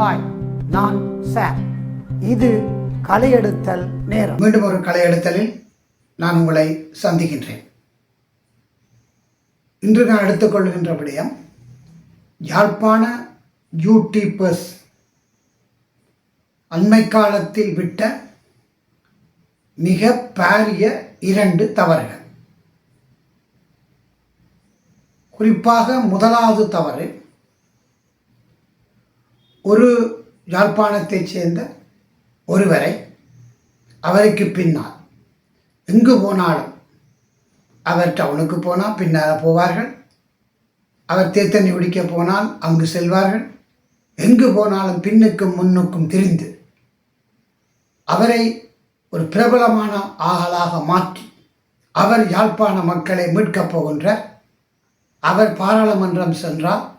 Hi நான் sir. இது கலையெடுத்தல் நேரம். மீண்டும் ஒரு கலையெடுத்தலில் நான் உங்களை சந்திக்கின்றேன். இன்று நான் எடுத்துக்கொள்கின்ற விடயம் யாழ்ப்பாண யூடியூபர்ஸ் அண்மை காலத்தில் விட்ட மிக பாரிய இரண்டு தவறுகள். குறிப்பாக முதலாவது தவறு ஒரு யாழ்ப்பாணத்தைச் சேர்ந்த ஒருவரை அவருக்கு பின்னால் எங்கு போனாலும் அவர் டவுனுக்கு போனால் பின்னால் போவார்கள். அவர் தேத்தண்ணி குடிக்க போனால் அங்கு செல்வார்கள். எங்கு போனாலும் பின்னுக்கும் முன்னுக்கும் திரிந்து அவரை ஒரு பிரபலமான ஆகலாக மாற்றி அவர் யாழ்ப்பாண மக்களை மீட்கப் போகின்ற அவர் பாராளுமன்றம் சென்றால்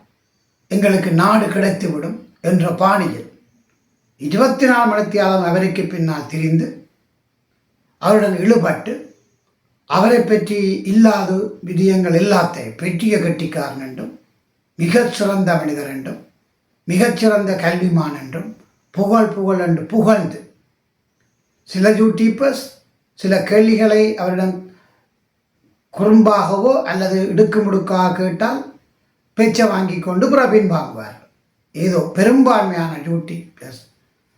எங்களுக்கு நாடு கிடைத்துவிடும். என்ற பாணியில் இருபத்தி நாலு மணித்தியாலம் அவருக்கு பின்னால் திரிந்து அவருடன் இழுபட்டு அவரை பற்றி இல்லாத விடயங்கள் எல்லாத்தையும் பெற்றிய கட்டிக்காரன் என்றும் மிகச் சிறந்த மனிதர் என்றும் மிகச்சிறந்த கல்விமான் என்றும் புகழ் புகழ் என்று புகழ்ந்து சில யூடியூபர்ஸ் சில கேள்விகளை அவரிடம் குறும்பாகவோ அல்லது இடுக்கு முடுக்காக கேட்டால் பேச்சை வாங்கி கொண்டு பிறகு பின்வாங்குவார் ஏதோ பெரும்பான்மையான யூடியூபர்ஸ்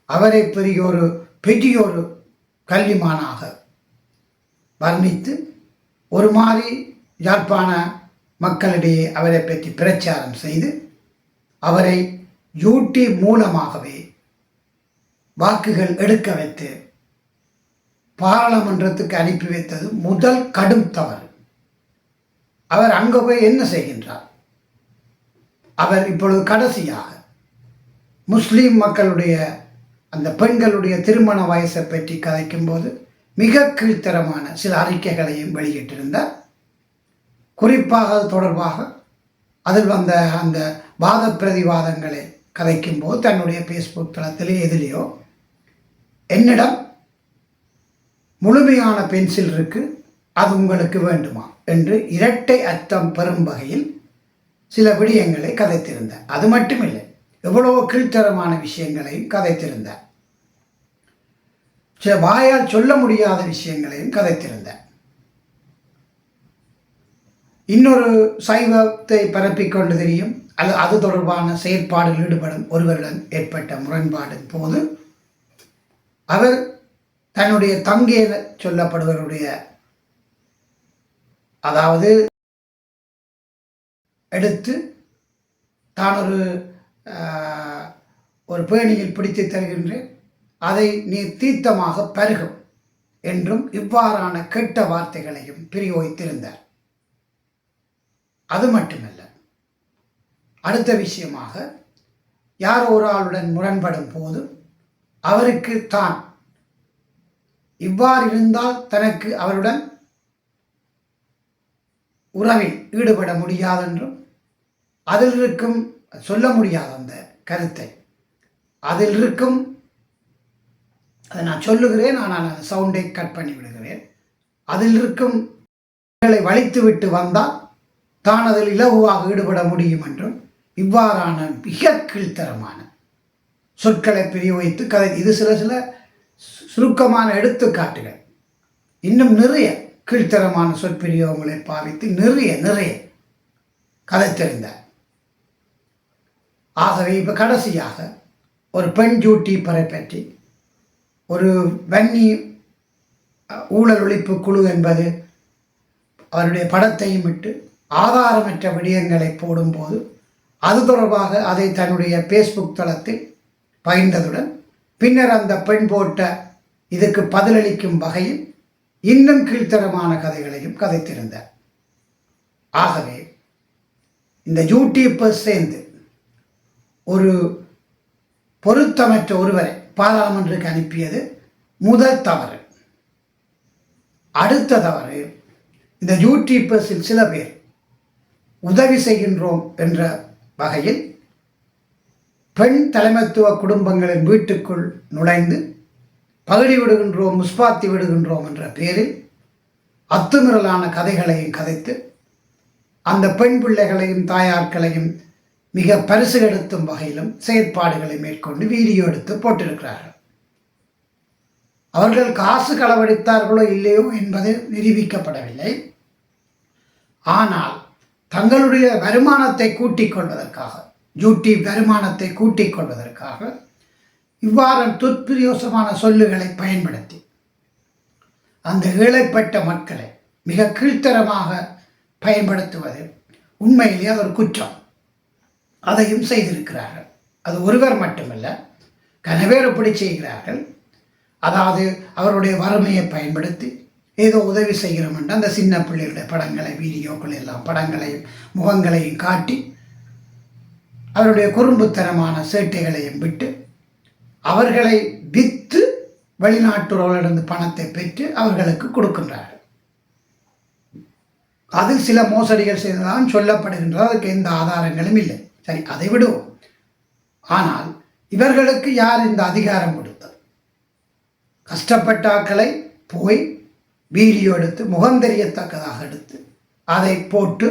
அவரை பெரிய ஒரு பெரிய ஒரு கல்விமானாக வர்ணித்து ஒரு மாதிரி யாழ்ப்பாண மக்களிடையே அவரை பற்றி பிரச்சாரம் செய்து அவரை யூடியூப் மூலமாகவே வாக்குகள் எடுக்க வைத்து பாராளுமன்றத்துக்கு அனுப்பி வைத்தது முதல் கடும் தவறு. அவர் அங்கே போய் என்ன செய்கின்றார்? அவர் இப்பொழுது கடைசியாக முஸ்லீம் மக்களுடைய அந்த பெண்களுடைய திருமண வயசை பற்றி கதைக்கும்போது மிக கீழ்த்தரமான சில அறிக்கைகளையும் வெளியிட்டிருந்தார். குறிப்பாக அது தொடர்பாக அதில் வந்த அந்த வாத பிரதிவாதங்களை கதைக்கும்போது தன்னுடைய ஃபேஸ்புக் தளத்திலே எதிலேயோ என்னிடம் முழுமையான பென்சில் இருக்குது அது உங்களுக்கு வேண்டுமா? என்று இரட்டை அர்த்தம் பெறும் வகையில் சில விடயங்களை கதைத்திருந்தார். அது மட்டுமில்லை எவ்வளவோ கீழ்த்தரமான விஷயங்களையும் கதைத்திருந்தார் சில வாயால் சொல்ல முடியாத விஷயங்களையும் கதைத்திருந்தார் இன்னொரு சைவத்தை பரப்பிக்கொண்டு தெரியும். அல்லது அது தொடர்பான செயற்பாடுகள் ஈடுபடும் ஒருவரிடம் ஏற்பட்ட முரண்பாடின் போது அவர் தன்னுடைய தங்கை சொல்லப்படுவருடைய அதாவது எடுத்து தான் ஒரு ஒரு பேணியில் பிடித்து தருகின்றேன். அதை நீ தீர்த்தமாக பருகும் என்றும் இவ்வாறான கெட்ட வார்த்தைகளையும் பிரயோகித்திருந்தார். அது மட்டுமல்ல அடுத்த விஷயமாக யார் ஒரு ஆளுடன் முரண்படும் போது அவருக்கு தான் இவ்வாறு இருந்தால் தனக்கு அவருடன் உறவில் ஈடுபட முடியாதென்றும் அதில் இருக்கும் சொல்ல முடியாத அந்த கருத்தை. அதில் இருக்கும் அதை நான் சொல்லுகிறேன் ஆனால் அந்த சவுண்டை கட் பண்ணி விடுகிறேன். அதில் இருக்கும் வலித்து விட்டு வந்தால் தான் அதில் இலகுவாக ஈடுபட முடியும் என்றும் இவ்வாறான மிக கீழ்த்தரமான சொற்களை பிரயோகித்து கதை இது சில சில சுருக்கமான எடுத்துக்காட்டுகள். இன்னும் நிறைய கீழ்த்தரமான சொற்பிரியோகங்களை பாவித்து நிறைய நிறைய கதை தெரிந்தார். ஆகவே இப்போ கடைசியாக ஒரு பெண் யூடியூப்பரை பற்றி. ஒரு வன்னி ஊழல் ஒழிப்பு குழு என்பது அவருடைய படத்தையும் விட்டு ஆதாரமற்ற விடயங்களை போடும்போது அது தொடர்பாக அதை தன்னுடைய ஃபேஸ்புக் தளத்தில் பகிர்ந்ததுடன் பின்னர் அந்த பெண் போட்ட இதுக்கு பதிலளிக்கும் வகையில் இன்னும் கீழ்த்தரமான கதைகளையும் கதைத்திருந்தார். ஆகவே இந்த யூடியூப்பர் சேர்ந்து பொருத்தமற்ற ஒருவரை பாராளுமன்றத்துக்கு அனுப்பியது முதல் தவறு. அடுத்த தவறு இந்த யூடியூப்பர்ஸில் சில பேர் உதவி செய்கின்றோம் என்ற வகையில் பெண் தலைமைத்துவ குடும்பங்களின் வீட்டுக்குள் நுழைந்து பகுடி விடுகின்றோம் முஸ்பாத்தி விடுகின்றோம் என்ற பேரில் அத்துமீறலான கதைகளையும் கதைத்து அந்த பெண் பிள்ளைகளையும் தாயார்களையும் மிக பரிசுகெடுத்தும் வகையிலும் செயற்பாடுகளை மேற்கொண்டு வீடியோ எடுத்து போட்டிருக்கிறார்கள். அவர்கள் காசு களவடித்தார்களோ இல்லையோ என்பது நிரூபிக்கப்படவில்லை. ஆனால் தங்களுடைய வருமானத்தை கூட்டிக் கொள்வதற்காக யூடியூப் வருமானத்தை கூட்டிக் கொள்வதற்காக இவ்வாறு துர்பிரயோசமான சொல்லுகளை பயன்படுத்தி அந்த ஏழைப்பட்ட மக்களை மிக கீழ்த்தரமாக பயன்படுத்துவது உண்மையிலேயே அவர் ஒரு குற்றம். அதையும் செய்திருக்கிறார்கள். அது ஒருவர் மட்டுமல்ல கனவேறு எப்படி செய்கிறார்கள். அதாவது அவருடைய வறுமையை பயன்படுத்தி ஏதோ உதவி செய்கிறோம் என்று அந்த சின்ன பிள்ளைகளுடைய படங்களை வீடியோக்கள் எல்லாம் படங்களையும் முகங்களையும் காட்டி அவருடைய குறும்புத்தனமான சேட்டைகளையும் விட்டு அவர்களை விற்று வெளிநாட்டுறவர்களிடம் பணத்தை பெற்று அவர்களுக்கு கொடுக்கின்றார்கள். அதில் சில மோசடிகள் செய்ததான் சொல்லப்படுகின்றது. அதுக்கு எந்த ஆதாரங்களும் இல்லை. சரி அதை விடுவோம் ஆனால் இவர்களுக்கு யார் இந்த அதிகாரம் கொடுத்தது? கஷ்டப்பட்டாக்களை போய் வீடியோ எடுத்து முகம் தெரியத்தக்கதாக எடுத்து அதை போட்டு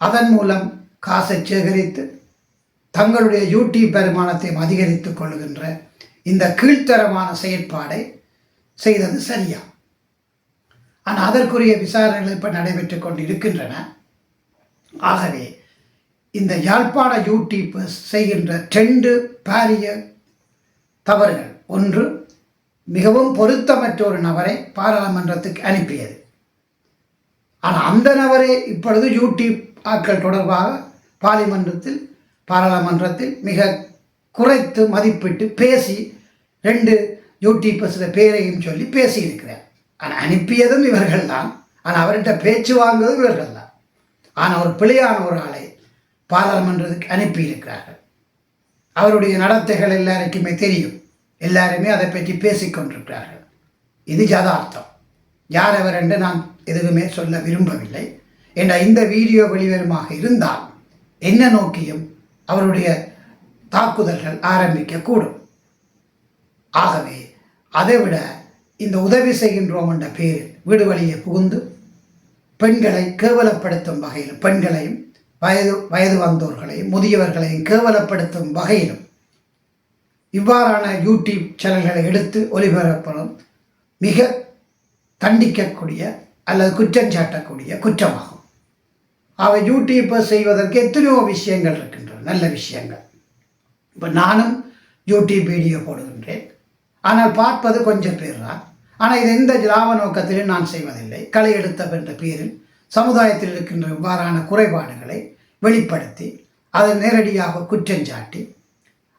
அதன் மூலம் காசை சேகரித்து தங்களுடைய யூடியூப் வருமானத்தையும் அதிகரித்துக் கொள்கின்ற இந்த கீழ்த்தரமான செயற்பாடை செய்தது சரியா? ஆனால் அதற்குரிய விசாரணைகள் இப்போ நடைபெற்று கொண்டு இருக்கின்றன ஆகவே இந்த யாழ்ப்பாண யூடியூப்பர்ஸ் செய்கின்ற ரெண்டு பாரிய தவறுகள். ஒன்று மிகவும் பொருத்தமற்ற ஒரு நபரை பாராளுமன்றத்துக்கு அனுப்பியது. ஆனால் அந்த நபரே இப்பொழுது யூடியூப் ஆட்கள் தொடர்பாக பார்லிமன்றத்தில் பாராளுமன்றத்தில் மிக குறைத்து மதிப்பிட்டு பேசி ரெண்டு யூடியூப்பர்ஸில் பேரையும் சொல்லி பேசியிருக்கிறார். ஆனால் அனுப்பியதும் இவர்கள் தான் ஆனால் அவர்கிட்ட பேச்சு வாங்குவதும் இவர்கள் தான் ஆனால் ஒரு பிழையான ஒரு ஆளை பாராளுமன்றத்துக்கு அனுப்பியிருக்கிறார்கள். அவருடைய நடத்தைகள் எல்லாருக்குமே தெரியும். எல்லாருமே அதை பற்றி பேசிக்கொண்டிருக்கிறார்கள். இது யதார்த்தம் யார் அவர் என்று நான் எதுவுமே சொல்ல விரும்பவில்லை. என்ற இந்த வீடியோ வெளிவருமாக இருந்தால் என்ன நோக்கியும் அவருடைய தாக்குதல்கள் ஆரம்பிக்கக்கூடும். ஆகவே அதைவிட இந்த உதவி செய்கின்றோம் என்ற பேரில் வீடு வழியை புகுந்து பெண்களை கேவலப்படுத்தும் வகையில் பெண்களையும் வயது வயது வந்தோர்களையும் முதியவர்களையும் கேவலப்படுத்தும் வகையிலும் இவ்வாறான யூடியூப் சேனல்களை எடுத்து ஒளிபரப்பலும் மிக தண்டிக்கக்கூடிய அல்லது குற்றம் சாட்டக்கூடிய குற்றமாகும். அவை யூடியூப்பை செய்வதற்கு எத்தனையோ விஷயங்கள் இருக்கின்றன நல்ல விஷயங்கள். இப்போ நானும் யூடியூப் வீடியோ போடுகின்றேன். ஆனால் பார்ப்பது கொஞ்சம் பேர் தான் ஆனால் இது எந்த லாப நோக்கத்திலும் நான் செய்வதில்லை. களை எடுத்த என்ற பேரில் சமுதாயத்தில் இருக்கின்ற இவ்வாறான குறைபாடுகளை வெளிப்படுத்தி அதை நேரடியாக குற்றம் சாட்டி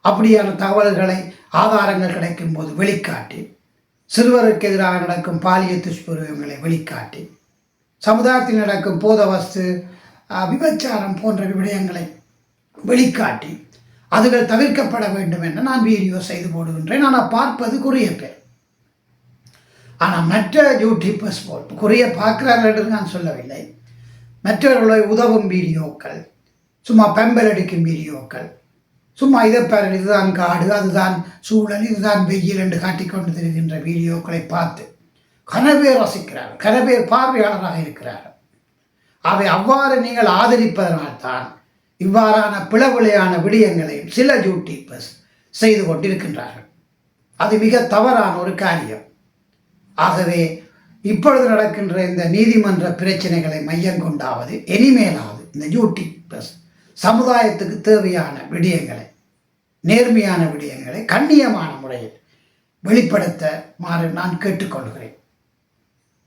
அப்படியான தகவல்களை ஆதாரங்கள் கிடைக்கும் போது வெளிக்காட்டி சிறுவருக்கு எதிராக நடக்கும் பாலிய துஷ்பிரயோகங்களை வெளிக்காட்டி சமுதாயத்தில் நடக்கும் போத வஸ்து விபச்சாரம் போன்ற விடயங்களை வெளிக்காட்டி அதுகள் தவிர்க்கப்பட வேண்டும் என்று நான் வீடியோ செய்து போடுகின்றேன். ஆனால் பார்ப்பது குறைய பேர் ஆனால் மற்ற யூடியூபர்ஸ் போல் குறைய பார்க்கிறார்கள் என்று நான் சொல்லவில்லை. மற்றவர்களை உதவும் வீடியோக்கள் சும்மா பெம்பல் அடிக்கும் வீடியோக்கள் சும்மா இதை பாரு இதுதான் காடு அதுதான் சூழல் இதுதான் வெயில் என்று காட்டிக்கொண்டு திரிகின்ற வீடியோக்களை பார்த்து கனவேர் ரசிக்கிறார்கள். கனவேர் பார்வையாளராக இருக்கிறார்கள். அவை அவ்வாறு நீங்கள் ஆதரிப்பதனால்தான் இவ்வாறான பிளவுளையான விடயங்களையும் சில யூடியூபர்ஸ் செய்து கொண்டிருக்கின்றார்கள். அது மிக தவறான ஒரு காரியம். ஆகவே இப்பொழுது நடக்கின்ற இந்த நீதிமன்ற பிரச்சனைகளை மையம் கொண்டாவது இனிமேலாவது இந்த யூடியூபர்ஸ் சமுதாயத்துக்கு தேவையான விடயங்களை நேர்மையான விடயங்களை கண்ணியமான முறையில் வெளிப்படுத்த மாறு நான் கேட்டுக்கொள்கிறேன்.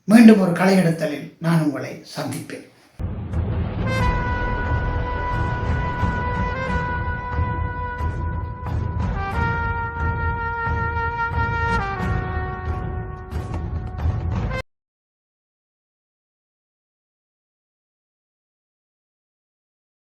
மீண்டும் ஒரு கலையெடுத்தலில் நான் உங்களை சந்திப்பேன்.